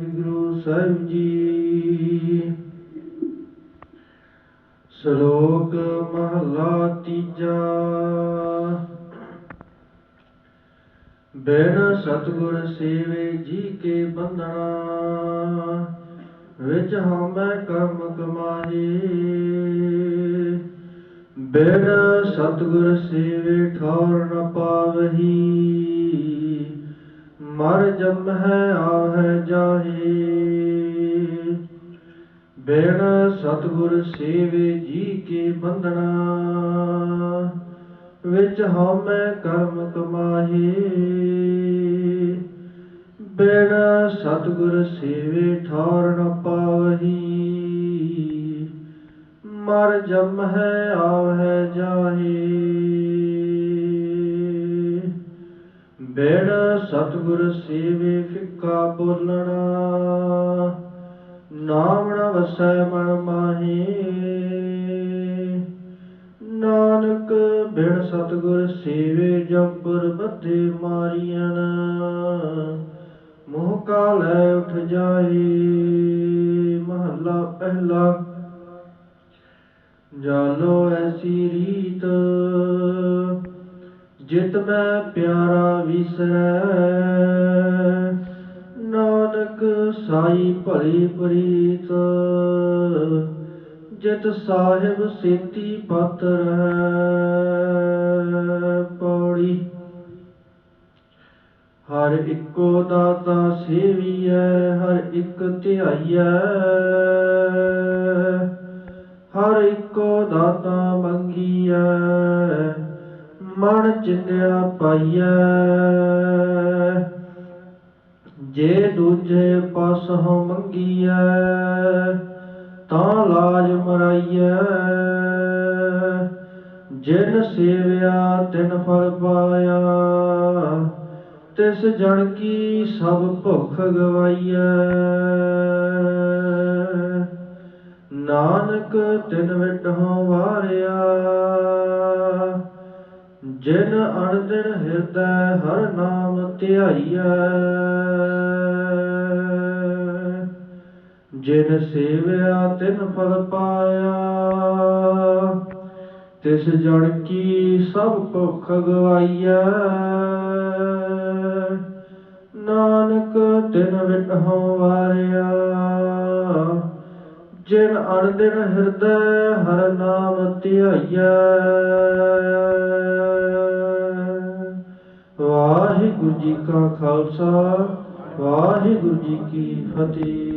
ਗੁਰੂ ਸਾਹਿਬ ਜੀ। ਸ਼ਲੋਕ ਮਹਲਾ ਤੀਜਾ। ਬਿਨ ਸਤਗੁਰ ਸੇਵੇ ਜੀ ਕੇ ਬੰਧਨਾ ਵਿੱਚ ਹਮੈ ਕਰਮ ਕਮਾਏ। ਬਿਨ ਸਤਗੁਰ ਸੇਵੇ ਠੌਰ ਨ ਪਾਵਹੀ ਮਰ ਜਮਹਿ ਆਵਹਿ ਜਾਹੀ। ਬਿਨ ਸਤਗੁਰ ਸੇਵੇ ਜੀ ਕੇ ਬੰਧਨਾ ਵਿੱਚ ਹਉਮੈ ਕਰਮ ਕਮਾਹੇ। ਬੇਣ ਸਤਗੁਰ ਸੇਵੇ ਠੌਰ ਨ ਪਾਵਹੀ। ਮਰ ਜਮਹਿ ਆਵਹਿ ਜਾਹੇ। ਬਿਨ ਸਤਗੁਰ ਸੇਵੇ ਫਿੱਕਾ ਬੋਲਣਾ। ਨਾਮ ਨ ਵਸੈ ਮਨ ਮਾਹੀ। ਨਾਨਕ ਬਿਨ ਸਤਗੁਰ ਸੇਵੇ ਜੰਪੁਰ ਬੱਧੇ ਮਾਰੀਆਂ ਮੋਹ ਕਾ ਉਠ ਜਾਏ ਮਹੱਲਾ ਪਹਿਲਾ। ਜਾਲੋ ਐਸੀ ਰੀਤ ਜਿਤ ਮੈਂ ਪਿਆਰਾ ਵਿਸਰੈ। ਨਾਨਕ ਸਾਈ ਭਲੀ ਪ੍ਰੀਤ, ਜਿਤ ਸਾਹਿਬ ਸੇਤੀ ਪਤਰ ਪੌੜੀ। ਹਰ ਇੱਕੋ ਦਾਤਾ ਸੇਵੀਐ, ਹਰ ਇੱਕ ਧਿਆਈਐ। ਹਰ ਇੱਕੋ ਦਾਤਾ ਮੰਗੀਐ ਮਨ ਚਿੰਦਿਆ ਪਾਈਐ। ਜੇ ਦੂਜੇ ਪਾਸੋਂ ਮੰਗੀਐ, ਤਾਂ ਲਾਜ ਮਰਾਈਐ। ਜਿਨ ਸੇਵਿਆ, ਤਿਨ ਫਲ ਪਾਇਆ। ਤਿਸ ਜਨ ਕੀ ਸਭ ਭੁਖ ਗਵਾਈਐ। ਨਾਨਕ ਤਿਨ ਵਿਟਹੁ ਵਾਰਿਆ। ਜਿਨ ਅਣਦਿਨ ਹਿਰਦੈ ਹਰ ਨਾਮ ਧਿਆਈਐ। ਜਿਨ ਸੇਵਿਆ ਤਿਨ ਫਲ ਪਾਇਆ। ਤਿਸ ਜਨ ਕੀ ਸਭ ਭੁੱਖ ਗਵਾਈਐ। ਨਾਨਕ ਤਿਨ ਵਿਟਹੁ ਵਾਰਿਆ। ਜਿਨ ਅਣਦਿਨ ਹਿਰਦੈ ਹਰ ਨਾਮ ਧਿਆਈਐ। ਵਾਹਿਗੁਰੂ ਜੀ ਕਾ ਖਾਲਸਾ ਵਾਹਿਗੁਰੂ ਜੀ ਕੀ ਫਤਿਹ।